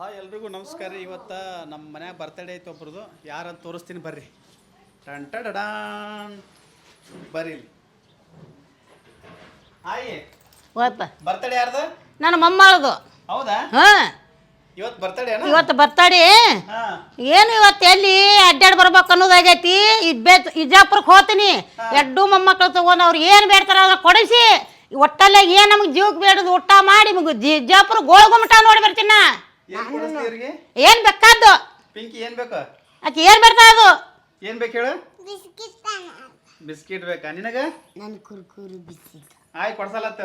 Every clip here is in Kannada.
ಹಾಯ್ ಎಲ್ರಿಗೂ ನಮಸ್ಕಾರ. ರೀ ಇವತ್ತು ನಮ್ಮ ಮನ್ಯಾಗ ಬರ್ತಡೇ ಐತೆ ಒಬ್ರದ್ದು ಯಾರಂತ ತೋರಿಸ್ತೀನಿ ಬರ್ರಿ. ಟನ್ ಡಡಾನ್ ಬರ್ರಿ ಇಲ್ಲಿ. ಹಾಯ್. ಹೋಯಪ್ಪ ಬರ್ತಡೇ ಯಾರ್ದು? ನನ್ನ ಮಮ್ಮಳದು. ಹೌದಾ? ಹಾಂ. ಇವತ್ತು ಬರ್ತಡೇ ಇವತ್ತು ಬರ್ತಾಡಿ ಹಾಂ. ಏನು ಇವತ್ತು ಎಲ್ಲಿ ಅಡ್ಡಾಡಿ ಬರ್ಬೇಕು ಅನ್ನೋದಾಗೈತಿ ಇದ್ಬೇ ಇಜಾಪುರಕ್ಕೆ ಹೋಗ್ತೀನಿ. ಎಡ್ಡು ಮೊಮ್ಮಕ್ಕಳು ತಗೊಂಡು ಅವ್ರು ಏನು ಬೇಡ್ತಾರೆ ಅದನ್ನ ಕೊಡಿಸಿ. ಒಟ್ಟಲ್ಲೇ ಏನು ನಮಗೆ ಜೀವಕ್ಕೆ ಬೇಡದು ಊಟ ಮಾಡಿ ನಿಮಗೆ ಇಜಾಪುರ ಗೋಳಗುಮಟ ನೋಡಿ ಬರ್ತೀನಿ ಇವ್ರಿಗೆ ಏನು ಬೇಕಾದ್ದು? ಪಿಂಕಿ ಏನ್ ಬೇಕು? ಆಕೆ ಏನ್ ಬರ್ತಾ ಅದು? ಏನ್ ಬೇಕು ಹೇಳು? ಬಿಸ್ಕಿಟ್ ಬೇಕಾ? ನಿನಗ? ನನ್ ಕುರ್ಕುರು ಬಿಸ್ಕಿಟ್. ಆಯ್ ಕೊಡ್ಸಲತ್ತ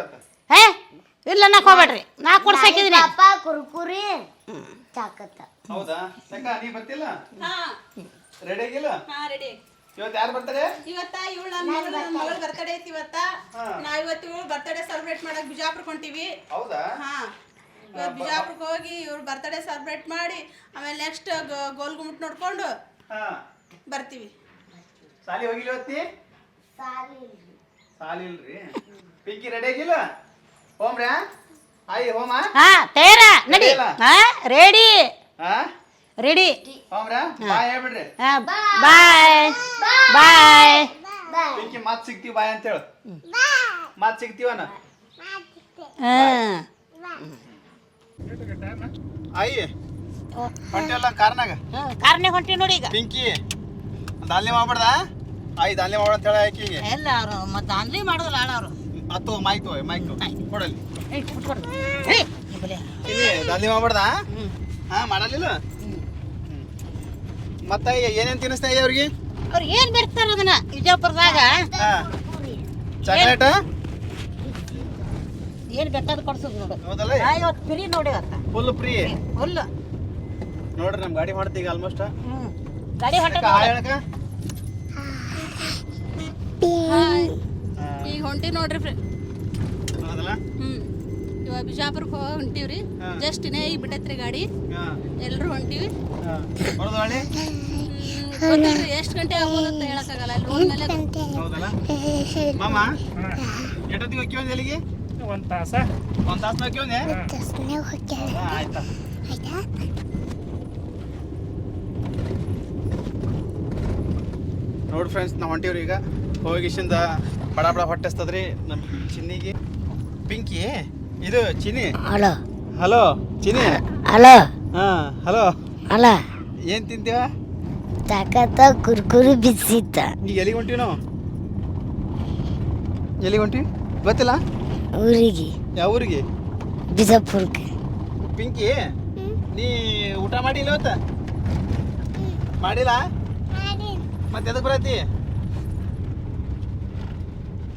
ಹೇ ಇಲ್ಲ ನಾ ಹೋಗ್ಬೇಡ್ರಿ ನಾ ಕೊಡ್ಸಾಕಿದ್ದೀನಿ ಪಾಪ ಕುರ್ಕುರಿ ಚಾಕತ್ತ. ಹೌದಾ? ಸಕ್ಕ ನೀ ಬರ್ತಿಲ್ಲ? ರೆಡಿ ಆಗಿಲ್ಲ? ಹಾ ರೆಡಿ ಇವತ್ತು ಯಾರು ಬರ್ತಾರೆ ಇವತ್ತ ಇವಳು ಮಗಳ ಮಗಳ ಬರ್ತಡೇ ಐತಿ ಇವತ್ತ? ನಾ ಇವತ್ತು ಇವಳು ಬರ್ತಡೇ ಸೆಲೆಬ್ರೇಟ್ ಮಾಡಕ್ ಬಿಜಾಪುರ ಕೊಂಟಿವಿ ಹೌದಾ? ಹಾ. ಬಿಜಾಪುರಕ್ಕೆ ಹೋಗಿ ಇವ್ರ ಬರ್ತ್ಡೇ ಸೆಲೆಬ್ರೇಟ್ ಮಾಡಿ ಆಮೇಲೆ ನೆಕ್ಸ್ಟ್ ಗೋಲ್ ಗುಮ್ಮಟ್ ನೋಡ್ಕೊಂಡು ಹಾಂ. ಬರ್ತೀವಿ. ಸಾಲಿ ಹೋಗಿಲ್ಲ ಇವತ್ತಿ? ಸಾಲಿ ಇಲ್ರಿ ಪಿಂಕಿ ರೆಡಿ ಆಗಿಲ್ಲ? ಹೋಮ್ರ್ಯಾ ಆಯಿ ಹೋಮ? ಹಾ ತಯಾರ ನಡಿ. ಇಲ್ಲ. ಹಾ ರೆಡಿ ಹಾ? ರೆಡಿ ಹೋಮ್ರ್ಯಾ ಬಾಯ್ ಹೇಳ್ಬಿಡ್ರಿ. ಬಾಯ್. ಬಾಯ್. ಪಿಂಕಿ ಮಾತ್ ಸಿಗ್ತೀವಿ ಬಾಯ್ ಅಂತ ಹೇಳು ಮಾತ್ ಸಿಗ್ತೀವನ? ಹಾಂ. ಆಯಿ ಹೊಂಟಿಲ್ಲ ಕಾರ್ನಾಗ? ಕಾರ್ನಾಗ ಹೊಂಟಿ ನೋಡಿ ಈಗ. ಪಿಂಕಿ ದಾನ್ಲಿ ಮಾಡ್ಬಾರ್ದ? ಆಯ್ ದಾನ್ಲಿ ಮಾಡ್ ಅಂತ ಹೇಳ ಆಕಿಗೆ ಎಲ್ಲ ಅವರು ಮತ್ತೆ ದಾನ್ಲಿ ಮಾಡೋದಿಲ್ಲ ಅವರು. ಅತ್ತು ಮಾಯ್ತು ಮೈಕ್ ಕೊಡಲಿ ಏಯ್, ಕುತ್ಕೊಡು. ಏಯ್, ಈ ಬಲೆ. ಇಲ್ಲಿ ದಾಲ್ನೆ ಮಾಡ್ಬೇಡ್ದ ಹಾ ಮಾಡಲಿಲ್ಲ ಮತ್ತೆ ಏನೇನ್ ತಿನ್ನಿಸ್ತಾ ಅವ್ರಿಗೆ? ಅವ್ರು ಏನ್ ಬಿಡ್ತಾರ ಅದನ್ನ? ವಿಜಯಪುರದಾಗ? ಚಾಕ್ಲೇಟ್? ಏನ್ ಬೇಕಾದ್ ಕೊಡ್ಸೋದು ನೋಡು. ಹೌದಲ್ಲ? ನಾ ಇವತ್ತು ಫ್ರೀ ನೋಡಿ ಇವತ್ತ. ಫುಲ್ ಫ್ರೀ ಫುಲ್ ನೋಡ್ರಿ ನಮ್ ಗಾಡಿ ಮಾಡ್ತೀವಿ ಆಲ್ಮೋಸ್ಟ್ ಗಾಡಿ ಹೇಳಕ ಈಗ ಹೊಂಟಿ ನೋಡ್ರಿ ಫ್ರೆಂಡ್ ಹೌದಲ್ಲ? ಹ್ಮ್. ಇವಾಗ ಬಿಜಾಪುರಕ್ಕೆ ಹೋಗಿ ಹೊಂಟಿವ್ರಿ. ಹಾ. ಜಸ್ಟ್ ಇನ್ನೇ ಈಗ ಬಿಟ್ಟೈತ್ರಿ ಗಾಡಿ. ಹಾ. ಎಲ್ಲರೂ ಹೊಂಟಿವಿ. ಹಾ. ಬರೋದು ಹೊಳ್ಳಿ ಎಷ್ಟು ಗಂಟೆ ಆಗ್ಬೋದು ಅಂತ ಹೇಳಕ್ಕಾಗಲ್ಲ. ಅಲ್ಲಿ ಹೋದ್ಮೇಲೆ ಹೌದಲ್ಲ? ಮಾಮ ಎಷ್ಟೊತ್ತಿಗೆ ಹೋಗ್ತೀವಿ ಅಲ್ಲಿಗೆ? ಎಲ್ಲಿಗೆ ಒಂದು ತಾಸ. ಒಂದು ತಾಸ್ ಒಂದೆ ತಸ್ನೆ ಹೋಗ್ಯಾಳ. ಆಯ್ತಾ. ಆಯ್ತಾ? ನೋಡಿ ಫ್ರೆಂಡ್ಸ್ ನಾವು ಹೊಂಟಿವ್ರಿ ಈಗ. ಹೋಗಿಶಿಂದ ಬಡ ಬಡ ಹೊಟ್ಟೆಸ್ತದ್ರಿ. ನಮ್ಮ ಚಿನ್ನಿಗೆ. ಪಿಂಕಿ ಇದು Chinni. Hello. Hello Chinni. Hello. ಹಾ ಹಲೋ. ಅಲ ಏನ್ ತಿಂತೀವ? ಚಾಕತ್ತ ಕುರ್ಕುರು ಬಿಸಿತ್ತ ಈಗ ಎಲ್ಲಿಗೆ ಹೊಂಟಿವಿ ನಾವು? ಎಲ್ಲಿಗೆ ಹೊಂಟಿವಿ? ಗೊತ್ತಿಲ್ಲ? ಊರಿಗೆ. ಯಾವ ಊರಿಗೆ? ಬಿಜಾಪುರಕ್ಕೆ ಪಿಂಕಿ ನೀ ಊಟ ಮಾಡಿಲ್ಲ ಇವತ್ತ? ಮಾಡಿಲ್ಲ? ಮತ್ತೆ ಎದಕ್ ಬರತ್ತಿ?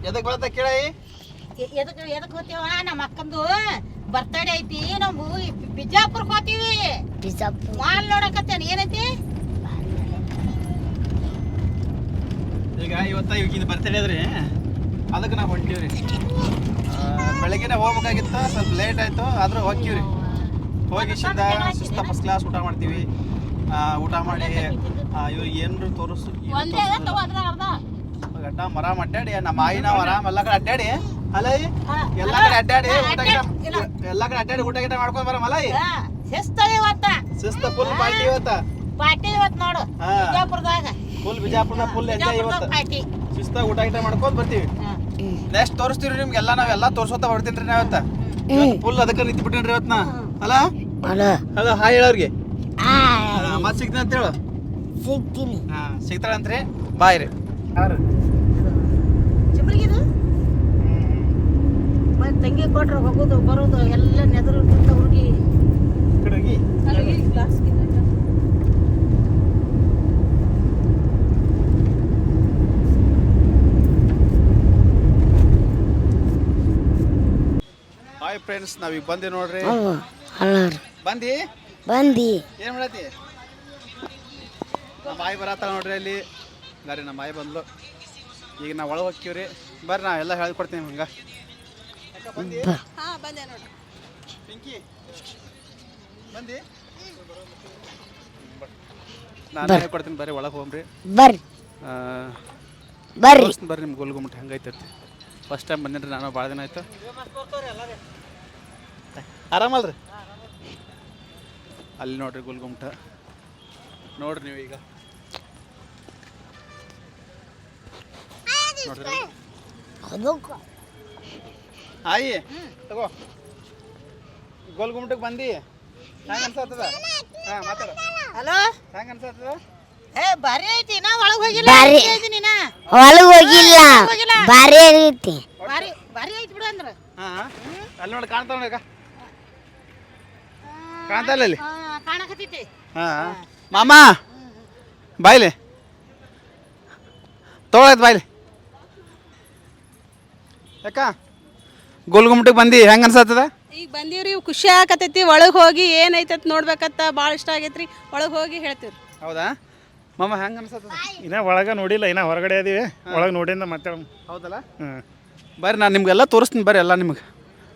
ಎದಕ್ ಬರತ್ತ ಕೇಳಿ ಎದಕ್ಕೆ ಎದಕ್ಕೆ ಹೋಗ್ತೀವ ನಮ್ಮ ಅಕ್ಕಂದು ಬರ್ತಡೇ ಐತಿ. ನಾವು ಬಿಜಾಪುರಕ್ಕೆ ಹೋಗ್ತೀವಿ ಬಿಜಾಪುರ. ಮಾಲ್ ನೋಡಕತ್ತೇನೆ ಏನೈತಿ? ಈಗ ಇವತ್ತ ಇವಾಗಿನ ಬರ್ತಡೇ ಅದ್ರಿ ಅದಕ್ಕೆ ನಾವು ಹೊಂಟೀವ್ರಿ. ಬೆಳಗ್ಗೆನೆ ಹೋಗ್ಬೇಕಾಗಿತ್ತು ಸ್ವಲ್ಪ ಲೇಟ್ ಆಯ್ತು ಆದರೂ ಹೋಗ್ತೀವ್ರಿ. ಹೋಗಿ ಶುದ್ಧ ಸುಸ್ತ ಫಸ್ಟ್ ಕ್ಲಾಸ್ ಊಟ ಮಾಡ್ತೀವಿ. ಊಟ ಮಾಡಿ ಇವ್ರಿಗೆ ಏನ್ರು ತೋರಿಸು ಗಡ್ಡ ಮರ ಅಡ್ಡಾಡಿ ನಮ್ಮ ಆಯಿ ನಾವು ಆರಾಮ್ ಎಲ್ಲ ಕಡೆ ಅಡ್ಡಾಡಿ. ಅಲೈ ಎಲ್ಲ ಕಡೆ ಅಡ್ಡಾಡಿ ಊಟ ಗಿಟ. ಎಲ್ಲ ಕಡೆ ಅಡ್ಡಾಡಿ ಊಟ ಗಿಟ ಮಾಡ್ಕೊಂಡ್ ಬರ ಈ? ಶಿಸ್ತು ಶಿಸ್ತ ಫುಲ್ ಪಾರ್ಟಿ ಇವತ್ತ. ಪಾರ್ಟಿ ಇವತ್ತು ನೋಡು. ಬಿಜಾಪುರದಾಗ. ಫುಲ್ ಬಿಜಾಪುರ ಫುಲ್ ಎಂಜಾಯ್ ಇವತ್ತು. ಪಾರ್ಟಿ ಶಿಸ್ತಾಗ ಊಟ ಗಿಟ ಮಾಡ್ಕೊಂಡ್ ಬರ್ತೀವಿ. ನೆಕ್ಸ್ಟ್ ತೋರಿಸ್ತೀವಿ ನಿಮ್ಗೆಲ್ಲ ನಾವೆಲ್ಲ ತೋರ್ಸೋತ ಹೊಡ್ತೀನಿ ರೀ ನಾವತ್ತ ಫುಲ್ ಅದಕ್ಕೆ ನಿಂತು ಬಿಟ್ಟೇನ್ರಿ ಅವತ್ತ ನಾ ಅಲ್ಲ ಅಲೋ ಅಲ್ಲ ಹಾಯ್ ಹೇಳೋರ್ಗೆ. ಆ. ಮತ್ತೆ ಸಿಗ್ತೀನಿ ಅಂತ ಹೇಳು. ಸಿಗ್ತೀನಿ. ಹಾ ಸಿಗ್ತಾಳಂತ್ರಿ. ಬಾಯ್ ರೀ. ಚಿಬ್ರಿಗಿದು ಮತ್ತೆ ತಂಗಿ ಕೊಟ್ರೆ ಹೋಗೋದು ಬರೋದು ಎಲ್ಲ ಫ್ರೆಂಡ್ಸ್ ನಾವೀಗ ಬಂದಿ ನೋಡ್ರಿ. ಬಂದಿ? ಬಂದಿ. ಏನ್ ಮಾಡತ್ತಿ? ನಮ್ಮ ಆಯಿ ಬರತ್ತಾಳ ನೋಡ್ರಿ ಅಲ್ಲಿ. ಬರ್ರಿ ನಮ್ಮ ಆಯಿ ಬಂದ್ಲು. ಈಗ ನಾವು ಒಳಗೆ ಹೋಗ್ತೀವ್ರಿ ಬರ್ರಿ ನಾ ಎಲ್ಲ ಹೇಳ್ಕೊಡ್ತೀನಿ ಹಂಗ ಬಂದಿ ಪಿಂಕಿ ನಾನು ಹೇಳ್ಕೊಡ್ತೀನಿ ಬರ್ರಿ ಒಳಗೆ ಹೋಗ್ರಿ. ಬರ್ರಿ. ಬರ್ರಿ. ನಿಮ್ಗೆ ಗೋಲ್ಗುಮಟ್ ಹಂಗೈತಿ ಫಸ್ಟ್ ಟೈಮ್ ಬಂದಿನ್ರಿ ನಾನು ಭಾಳ ದಿನ ಆಯ್ತು. ಆರಾಮಲ್ರಿ? ಅಲ್ಲಿ ನೋಡ್ರಿ ಗುಲ್ಗುಮ್ಟ. ನೋಡ್ರಿ ನೀವು ಈಗ. ನೋಡ್ರಿ. ಆಯಿ ತಗೋ. ಗೋಲ್ಗುಮ್ಟಕ್ಕೆ ಬಂದಿ? ಹೆಂಗ ಅನ್ಸತ್ತದ ಹಾ ಮಾತಾಡ. ಹಲೋ? ಹೆಂಗ ಅನ್ಸತ್ತದ ಏ ಬಾರಿ ಐತಿ. ನಾ ಒಳಗೆ ಹೋಗಿಲ್ಲ? ಬಾರಿ ಐತಿ ನೀನ? ಒಳಗೆ ಹೋಗಿಲ್ಲ. ಬಾರಿ ಐತಿ ಬಾರಿ ಬಾರಿ ಭಾರಿ ಐತಿ ಬಿಡು ಅಂದ್ರ. ಹಾ ಅಲ್ಲಿ ನೋಡಿ ಕಾಣ್ತಾವ ನೋಡಕ್ಕ ಕಾಣ್ತಾ ಇಲ್ಲ ಅಲ್ಲಿ ಹಾ ಕಾಣಕತ್ತೈತಿ. ಹಾ. ಮಾಮ ಬಾಯ್ಲಿ. ತೊಗೊಳತ್ ಬಾಯ್ಲಿ. ಯಾಕ? ಗೋಲ್ಗುಮ್ಟಕ್ಕೆ ಬಂದಿ ಹೆಂಗ ಅನ್ಸತ್ತದ? ಈಗ ಬಂದೀವ್ರಿ ಖುಷಿ ಆಗತೈತಿ ಒಳಗೆ ಹೋಗಿ ಏನೈತತ್ ನೋಡ್ಬೇಕತ್ತ ಭಾಳ ಇಷ್ಟ ಆಗೈತ್ರಿ. ಒಳಗೆ ಹೋಗಿ ಹೇಳ್ತೀವಿ ಹೌದಾ? ಮಾಮ ಹೆಂಗ ಅನ್ಸತ್ತದ? ಇನ್ನ ಒಳಗೆ ನೋಡಿಲ್ಲ ಇನ್ನ ಹೊರಗಡೆ ಅದೀವಿ. ಒಳಗೆ ನೋಡಿಂದ ಮತ್ತೆ ಹೌದಲ್ಲ? ಹ್ಞೂ ಬರ್ರಿ ನಾನು ನಿಮ್ಗೆಲ್ಲ ತೋರಿಸ್ತೀನಿ ಬರ್ರಿ ಎಲ್ಲ ನಿಮಗೆ.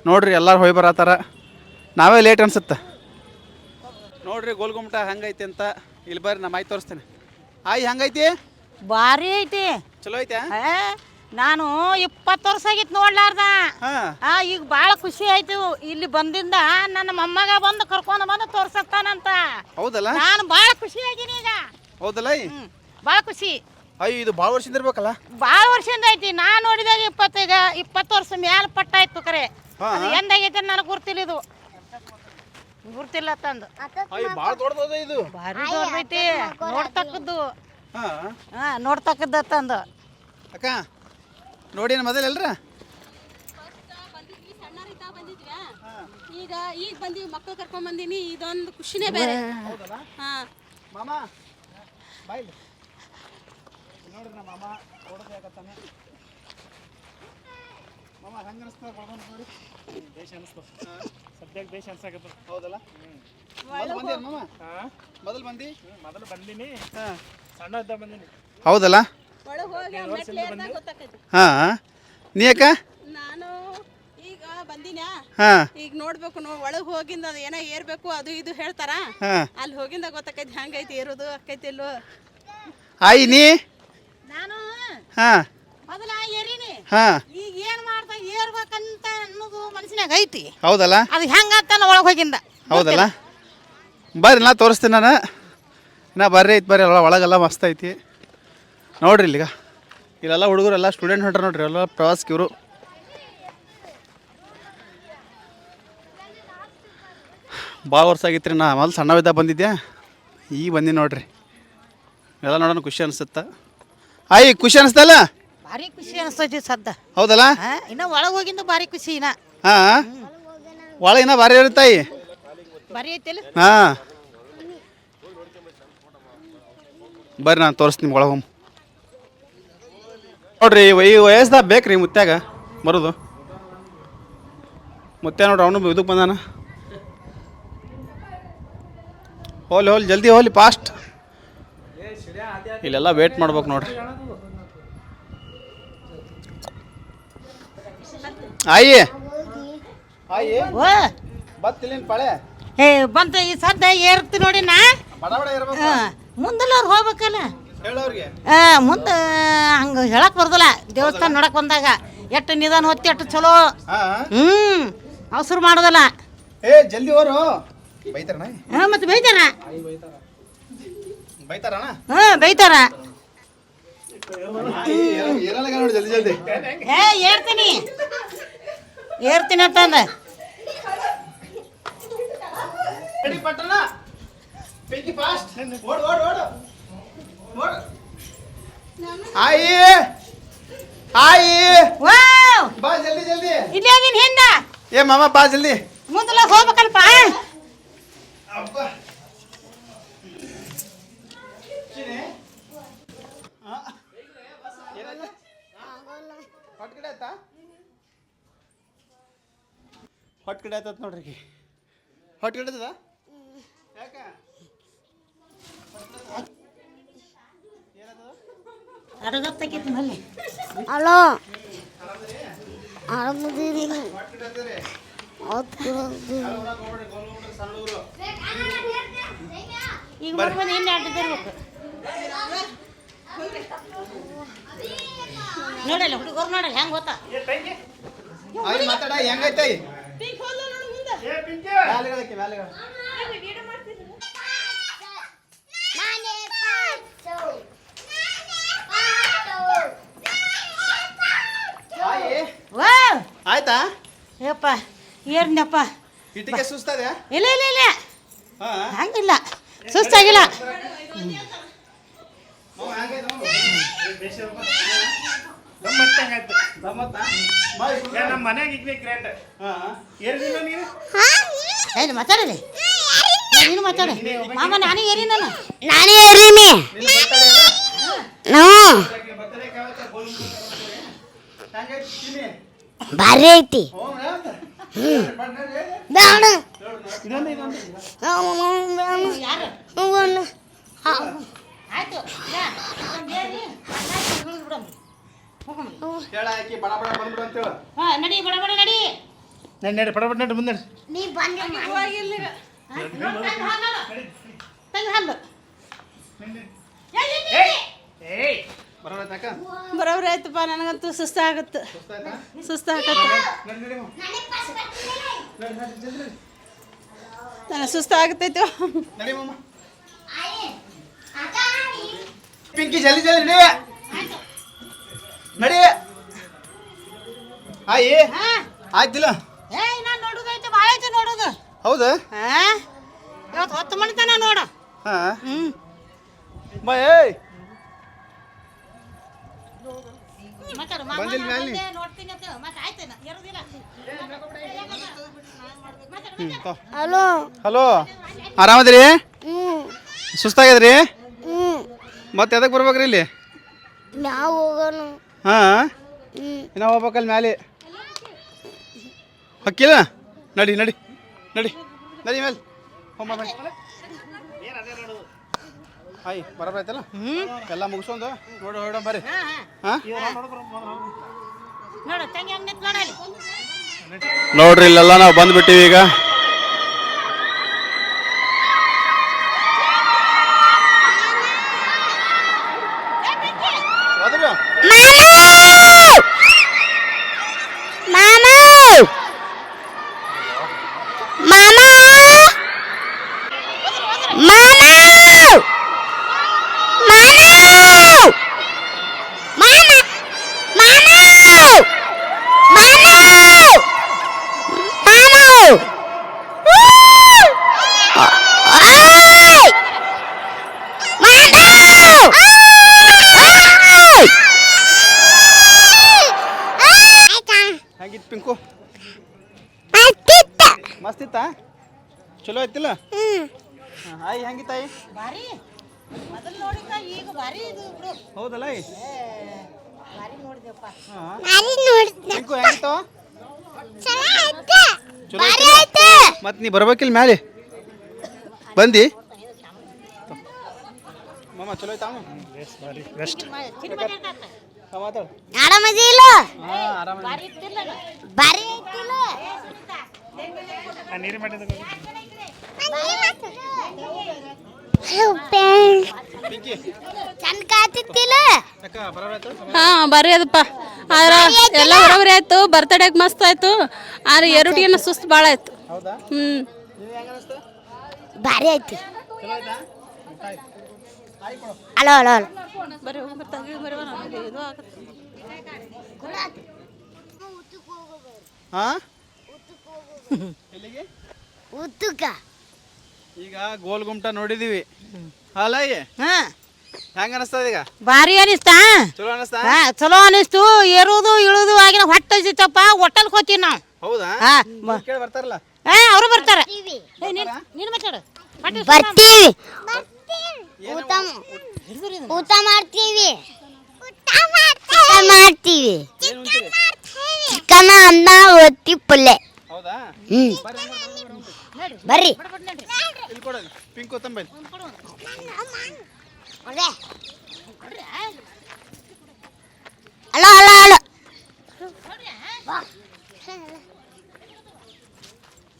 ನೋಡ್ರಿ ಎಲ್ಲರೂ ಹೋಗಿ ಬರತ್ತಾರ. ನಾವೇ ಲೇಟ್ ಅನ್ಸುತ್ತೆ. ನೋಡ್ರಿ ಗೋಲ್ಗುಮ್ಮಟ ಹಂಗೈತಿ ಅಂತ. ಇಲ್ಲಿ ಬರ್ರಿ ನಮ್ಮ ಆಯ್ತು ತೋರಿಸ್ತೇನೆ. ಆಯ್ ಹಂಗೈತಿ? ಭಾರಿ ಐತಿ. ಚಲೋ ಐತೆ ಏ, ನಾನು ಇಪ್ಪತ್ತು ವರ್ಷ ಆಗಿತ್ತು ನೋಡ್ಲಾರ್ದ. ಹಾಂ. ಆ ಈಗ ಭಾಳ ಖುಷಿ ಆಯ್ತು. ಇಲ್ಲಿ ಬಂದಿಂದ ನನ್ನ ಮೊಮ್ಮಗ ಬಂದು ಕರ್ಕೊಂಡು ಬಂದು ತೋರ್ಸತ್ತಾನಂತ ಹೌದಲ್ಲ? ನಾನು ಭಾಳ ಖುಷಿ ಆಗಿನಿ ಈಗ. ಹೌದಲ್ಲ? ಹ್ಮ್ ಭಾಳ ಖುಷಿ. ಅಯ್ಯೋ ಇದು ಭಾಳ ವರ್ಷದಿಂದ ಇರ್ಬೇಕಲ್ಲ? ಭಾಳ ವರ್ಷದಿಂದ ಐತಿ. ನಾನು ನೋಡಿದಾಗ ಇಪ್ಪತ್ತೈದು ಇಪ್ಪತ್ತು ವರ್ಷ ಮ್ಯಾಲ ಪಟ್ಟಾಯ್ತು ಕರೆ. ಹಾ. ಅದು ಎಂದಾಗೈತೆ ನನಗೆ ಗುರ್ತಿಲ್ಲ ಇದು. ಗುರ್ತಿಲ್ಲ ತಂದು. ಅಯ್ಯೋ ಭಾಳ ದೊಡ್ಡದ ಇದು. ಭಾರಿ ದೊಡ್ಡೈತಿ ನೋಡ್ತಕ್ಕದ್ದು. ಹಾಂ. ಹಾ ನೋಡ್ತಕ್ಕದ್ದು ತಂದು. ಅಕ್ಕ ನೋಡಿ ನಮ್ಮ ಎಲ್ರ? ಬಂದಿದ್ವಿ ಸಣ್ಣರಿದ್ದಾಗ ಬಂದಿದ್ವಿ ಈಗ ಈಗ ಬಂದೀವಿ ಮಕ್ಕಳು ಕರ್ಕೊಂಡ್ ಬಂದೀನಿ ಇದೊಂದು ಖುಷಿನೇ ಬೇರೆ. ಹಾ. ಮಾಮ ಬಾಯ್ಲಿ ನೋಡ್ರಿ ನಮ್ಮ ಮಾಮ ಓಡೋದೇ ಆಗತ್ತಾನೆ ಮಾಮ ಹೆಂಗೆ ಅನಿಸ್ತದ ಕೊಡ್ಕೊಂಡು ನೋಡಿ ದೇಶ ಅನಿಸ್ತು. ಸದ್ಯಕ್ಕೆ ದೇಶ ಅನ್ಸಾಕತ್ತ ಹೌದಲ್ಲ? ಮೊದಲು ಬಂದಿ ಮಾಮ? ಹಾಂ? ಮೊದಲು ಬಂದಿ? ಮೊದಲು ಬಂದಿನಿ. ಹಾಂ. ಸಣ್ಣ ಇದ್ದ ಬಂದೀನಿ. ಹೌದಲ್ಲ? ಹಾಂ ನೀ ಯಾಕ? ನಾನು ಈಗ ಬಂದಿನ್ಯಾ? ಹಾಂ. ಈಗ ನೋಡ್ಬೇಕು ನೋ ಒಳಗೆ ಹೋಗಿಂದ ಅದು ಏನೋ ಏರ್ಬೇಕು ಅದು ಇದು ಹೇಳ್ತಾರ? ಅಲ್ಲಿ ಹೋಗಿಂದ ಗೊತ್ತಾಕೈತಿ ಹೆಂಗೈತಿ ಇರೋದು ಅಕ್ಕೈತಿ ಇಲ್ಲೋ ಆಯಿ ನೀ? ನಾನು ಹಾಂ. ಹಾಂ. ಈಗ ಏನು ಮಾಡ್ತಾ ಏರ್ಬೇಕಂತ ಅನ್ನೋದು ಮನಸ್ಸಿನಾಗ ಐತಿ. ಹೌದಲ್ಲ? ಅದು ಒಳಗೆ ಹೋಗಿಂದ. ಹೌದಲ್ಲ? ಬರ್ರಿ ನಾ ತೋರಿಸ್ತೀನಿ ನಾನು. ನಾ ಬರ್ರಿ ಐತಿ ಬರ್ರಿ ಎಲ್ಲ ಒಳಗೆಲ್ಲ ಮಸ್ತ್ ಐತಿ. ನೋಡ್ರಿ ಇಲ್ಲಿಗ. ಇಲ್ಲೆಲ್ಲ ಹುಡುಗರೆಲ್ಲ ಸ್ಟೂಡೆಂಟ್ ಹೊಂಟ್ರ ನೋಡ್ರಿ ಎಲ್ಲ ಪ್ರವಾಸಕ್ಕೆ ಇವರು. ಭಾಳ ವರ್ಷ ಆಗಿತ್ತು ರೀ ನಾ ಮೊದಲು ಸಣ್ಣವಿದ್ದ ಬಂದಿದ್ದೆ. ಈಗ ಬಂದಿ ನೋಡ್ರಿ. ಎಲ್ಲ ನೋಡೋಣ ಖುಷಿ ಅನಿಸುತ್ತೆ? ಆಯ್ ಖುಷಿ ಅನಿಸ್ತಲ್ಲ ಭಾರಿ ಖುಷಿ ಅನಿಸ್ತೈತಿ ಸದ್ದ. ಹೌದಲ್ಲ? ಇನ್ನ ಒಳಗೆ ಹೋಗಿಂದ ಭಾರಿ ಖುಷಿ ಇನ್ನ. ಹಾಂ ಒಳಗೆ ಇನ್ನೂ ಭಾರಿ ಇರುತ್ತಾಯಿ ಭಾರಿ ಐತಿಲ್ಲ ಹಾ. ಬರ್ರಿ ನಾನು ತೋರಿಸ್ತೀನಿ ನಿಮ್ಗೆ ಒಳಗೆ ನೋಡ್ರಿ ಈ ವಯಸ್ಸದಾಗ ಬೇಕ್ರಿ ಮುತ್ಯಾಗ ಬರೋದು. ಮುತ್ಯ ನೋಡ್ರಿ ಅವನು ಇದಕ್ಕೆ ಬಂದಾನ. ಹೋಲಿ ಹೋಲಿ ಜಲ್ದಿ ಹೋಲಿ ಫಾಸ್ಟ್ ಇಲ್ಲೆಲ್ಲ ವೇಟ್ ಮಾಡ್ಬೇಕು ನೋಡ್ರಿ. ಆಯಿ. ಆಯಿ. ಓ ಬತ್ತಿಲ್ಲಿನ ಪಳೆ. ಏ ಬಂತ ಈ ಸದ್ದ ಏರ್ತಿ ನೋಡಿ ನಾ. ಬಡಬಡ ಇರಬೇಕು. ಮುಂದಲ್ಲವ್ರು ಹೋಗ್ಬೇಕಲ್ಲ? ಹೇಳೋರಿಗೆ. ಆ, ಮುಂದೆ ಹಂಗೆ ಹೇಳಕ್ ಬರ್ದಲ್ಲ. ದೇವಸ್ಥಾನ ನೋಡಕ್ ಬಂದಾಗ. ಎಷ್ಟು ನಿಧಾನ ಹೊತ್ತಿ ಎಷ್ಟು ಚಲೋ. ಹ್ಮ್ ಅವಸರ ಮಾಡೋದಲ್ಲ. ಏ ಜಲ್ದಿ ಹೋರು. ಬೈತಾರಣ ಹಾ ಮತ್ತೆ ಬೈತಾರ? ಬೈತಾರಣ ಹ್ಞೂ ಬೈತಾರ. ಏರಲ್ಲ ನೋಡಿ ಜಲ್ದಿ ಜಲ್ದಿ. ಏ ಏರ್ತೀನಿ. ಏರ್ತೀನಿ ಅಂತಂದ ರೆಡಿ ಪಟ್ಟಣ ಪಿಂಕಿ ಫಾಸ್ಟ್ ಓಡ್ ಓಡ್ ಓಡ್ ಓಡ್ ಆಯಿ ಆಯಿ ವಾವ್ ಬಾ ಜಲ್ದಿ ಜಲ್ದಿ ಇಲ್ಲೇ ಅದೀನಿ ಹಿಂದ ಏ ಮಾಮ ಬಾ ಜಲ್ದಿ ಮುಂದಲ್ಲ ಹೋಗ್ಬೇಕಲ್ಪ ಅಬ್ಬ ಚಿನಿ? ಆ? ಏನಾಯ್ತು? ಹೊಟ್ಟ್ ಕಡೆ ಆಯ್ತಾ ಹೊಟ್ಟ್ ಕಡೆ ಆಯ್ತತ್ ನೋಡ್ರಿ ಹೊಟ್ಟೆ ಕಡೆ ಆಯ್ತದ? ಯಾಕ? ಹಲೋ ಆರಾಮದೀರಿ ಈಗ ಬರ್ಬೋದು ನೋಡಲ್ಲ ಹುಡುಗರು ನೋಡಲ್ಲ ಹೆಂಗ್ ಗೊತ್ತಾ? ಆಯ್ ಮಾತಾಡ ಹೆಂಗೈತೆ? ವ್ಯಾಲ್ಗಳಕ್ಕೆ ವ್ಯಾಲ್ಗಳ ಆಯ್ತಾ? ಯಪ್ಪ ಏರ್ನಪ್ಪ. ಇಟ್ಟಿಗೆ ಸುಸ್ತಾದೆ ಇಲ್ಲ ಇಲ್ಲ ಇಲ್ಲ. ಹಂಗಿಲ್ಲ. ಸುಸ್ತಾಗಿಲ್ಲ. ಹ್ಞೂ ಮತ್ತೆ ಹಂಗಾಯ್ತು ಗಮ್ಮತ್ತಾ? ನಮ್ಮ ಗ್ರ್ಯಾಂಡ್ ಏರ್ದಿಲ್ಲ ನೀನು? ಏನು ಮಾತಾಡಲಿ. ನೀನು ಮಾತಾಡ. ಮಾಮ ನಾನು ಏರಿ ನಾನು. ನಾನೇ ಏರಿನಿ ಭಾರಿ ಐತಿ. ಬೇಡ ಆಯ್ತು ಹೇಳ ಆಕಿ ಬಡ ಬಡ ಬಂದ್ಬಿಡು ಅಂತೇಳು. ಹಾ ನಡಿ ಬಡ ಬಡ ನಡಿ. ನಡಿ ನಡಿ ಪಡ ಬಡ ನಡಿ ಮುಂದೆ ನಡಿ. ನೀ ಬಂದ ಹೋಗಿಲ್ಲ ತಂಗ್ ಹಾಲು. ನೋಡು. ತಂಗ್ ಹಾಲು. ಏಯ್ ಬರೋಣ ಅಕ್ಕ ಬರೋಬ್ರಿ ಆಯ್ತಪ್ಪ ನನಗಂತೂ ಸುಸ್ತಾಗತ್ತೆ ಸುಸ್ತಾಯ್ತಾ? ಸುಸ್ತಾಗತ್ತೆ ನಡಿ ನಡಿ ಮಾ. ನನಗೆ ಸುಸ್ತಾಗತ್ತೈತು ನಡಿ ಮಮ್ಮ ಪಿಂಕಿ ಜಲ್ದಿ ಜಲ್ದಿ ನಡಿ. ಆಯಿ. ಆಯ್ತಿಲ್ಲ. ಏಯ್ ನಾನು ನೋಡುದೈತೆ ಭಾಳ ಐತೆ ನೋಡುದು. ಹೌದಾ? ಹಾ. ಇವತ್ತು ಹೊತ್ತು ಮಣಿತನ ನೋಡು. ಹಾ. ಬಾ ಏಯ್. ಬಂದಿಲ್ಲ ಮ್ಯಾಲ್ ನೀ? ಹಲೋ. ಹಲೋ. ಆರಾಮದ್ರಿ? ಹ್ಞೂ ಸುಸ್ತಾಗ್ಯದ್ರಿ ಹ್ಞೂ ಮತ್ತೆ ಎದಕ್ಕೆ ಬರ್ಬೇಕ್ರಿ ಇಲ್ಲಿ? ನಾವು ಹೋಗೋಣ ಹಾಂ? ಹ್ಞೂ ಇನ್ನ ಹೋಗ್ಬೇಕಲ್ಲಿ ಮ್ಯಾಲೆ. ಹಕ್ಕಿಲ್ಲ? ನಡಿ ನಡಿ ನಡಿ. ನಡಿ ಮೇಲೆ ಹೋಮ ಹಾಯ್ ಬರಬಾಯ್ತಲ್ಲ ಎಲ್ಲ ಮುಗಿಸ್ಕೊಂಡು ನೋಡಿ ಹೊರಡ ಬರ್ರಿ ನೋಡು ತಂಗಿ ಹಂಗೆ ನಿಂತ್ ನೋಡಲ್ಲಿ ನೋಡ್ರಿ ಇಲ್ಲೆಲ್ಲ ನಾವು ಬಂದ್ಬಿಟ್ಟಿವಿ ಈಗ ಹೋದ್ರು? ಮಾಮ ಮಾಮ ಮಾಮ ಹೆಂಗಿತ್ತು ಪಿಂಕು? ಮಸ್ತ್ ಇತ್ತಾ ಚಲೋ ಐತಿಲ್ಲ ಹಾಂ, ಆಯ್ ಹೆಂಗಿತ್ತು ಆಯ್? ಭಾರಿ. ಮೊದಲು ನೋಡಿಕ ಈಗ ಬಾರಿ ಇದು ಬಿಡು. ಹೌದಲ್ಲ ಬಾರಿ ನೋಡಿದೆಪ್ಪ ಹಾಂ. ಪಿಂಕು ಹೆಂಗಿತ್ತು? ಚಲೋ ಐತೆ ಮತ್ ನೀ ಬರ್ಬೇಕಿಲ್ಲ ಮ್ಯಾಲೆ? ಬಂದಿ? ಮಾಮ ಚಲೋ ಐತಾ ಬೆಸ್ಟ್ ಭಾರಿ. ಬೆಸ್ಟ್ ಚಿನ್ನ ಮಾತಾಡ್ತಾ ಮಾತಾಡು. ಆರಾಮದಿ ಇಲ್ಲ? ಹಾ ಆರಾಮ ಐತಿಲ್ಲ ನೀರು ಮಾಡಿದ ಹಾಂ ಬರ್ರಿ ಅದಪ್ಪ ಆದ್ರೆ ಎಲ್ಲ ಬರೋಬ್ರಿ ಆಯ್ತು ಬರ್ತಡೇಗ್ ಮಸ್ತ್ ಆಯ್ತು. ಆದ್ರೆ ಎರಡು ಸುಸ್ತು ಭಾಳ ಆಯ್ತು. ಹೌದಾ ಹ್ಞೂ ನೀವು ಹೆಂಗ ಅನಿಸ್ತು ಭಾರಿ ಐತಿ. ಚಲೋ ಆಯ್ತಾ ಅಲೋ ಅಲೋ. ಉತ್ತುಕ. ಈಗ ಗೋಲ್ ಗುಮ್ಟ ನೋಡಿದೀವಿ. ಹಾಲಯ್ಯ ಹಾ. ಹೆಂಗ ಅನಿಸ್ತದ ಈಗ? ಭಾರಿ ಅನಿಸ್ತಾ? ಚಲೋ ಅನಿಸ್ತಾ? ಹಾ ಚಲೋ ಅನಿಸ್ತು. ಏರುದು ಇಳುದು ಆಗಿನ ಹೊಟ್ಟೆ ಸಿತ್ತಪ್ಪ ಹೋಟೆಲ್ ಹೋಗ್ತೀವಿ ನಾವು. ಹೌದಾ? ಹಾ. ಕೇಳಿ ಬರ್ತಾರಲ್ಲ. ಏ ಅವರು ಬರ್ತಾರ. ಏ, ನೀನ್ ನೀನು ಮಾತಾಡು. ಹೊಟ್ಟೆ ಬರ್ತೀವಿ. ಏನು ಊಟ ಊಟ ಮಾಡ್ತೀವಿ. ಊಟ ಮಾಡ್ತೀವಿ. ಏನು ಉಂತೀರಿ ಚಿಕನ ಅನ್ನ ಒತ್ತಿ ಪಲ್ಯ ಹೌದಾ? ಹ್ಮ್. ಬರ್ರಿ ಇಲ್ಲಿ ಕೊಡ ಪಿಂಕು ತಂಬೈ ಅಲೋ ಅಲೋ ಅಲೋ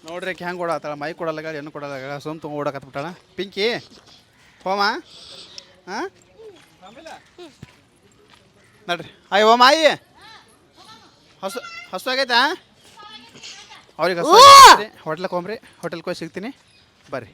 ನೋಡ್ರಿ ಹೆಂಗೆ ಕೊಡತ್ತಾಳ ಮೈ ಕೊಡಲ್ಲ ಏನು ಕೊಡಲ್ಲ ಸುಮ್ ತುಂಬ ಓಡಕತ್ಬಿಟ್ಟಾಳ ಪಿಂಕಿ ಹೋಮ. ಹಾಂ ನೋಡ್ರಿ. ಆಯ್ ಹೋಮ ಆಯಿ. ಹಸು ಹಸು ಆಗೈತಾ? ಅವ್ರಿಗೆ ಹಸು ಹೋಟ್ಲಕ್ಕೆ ಹೋಗ್ರಿ ಹೋಟೆಲ್ಗೆ ಹೋಗಿ ಸಿಗ್ತೀನಿ. ಬರ್ರಿ.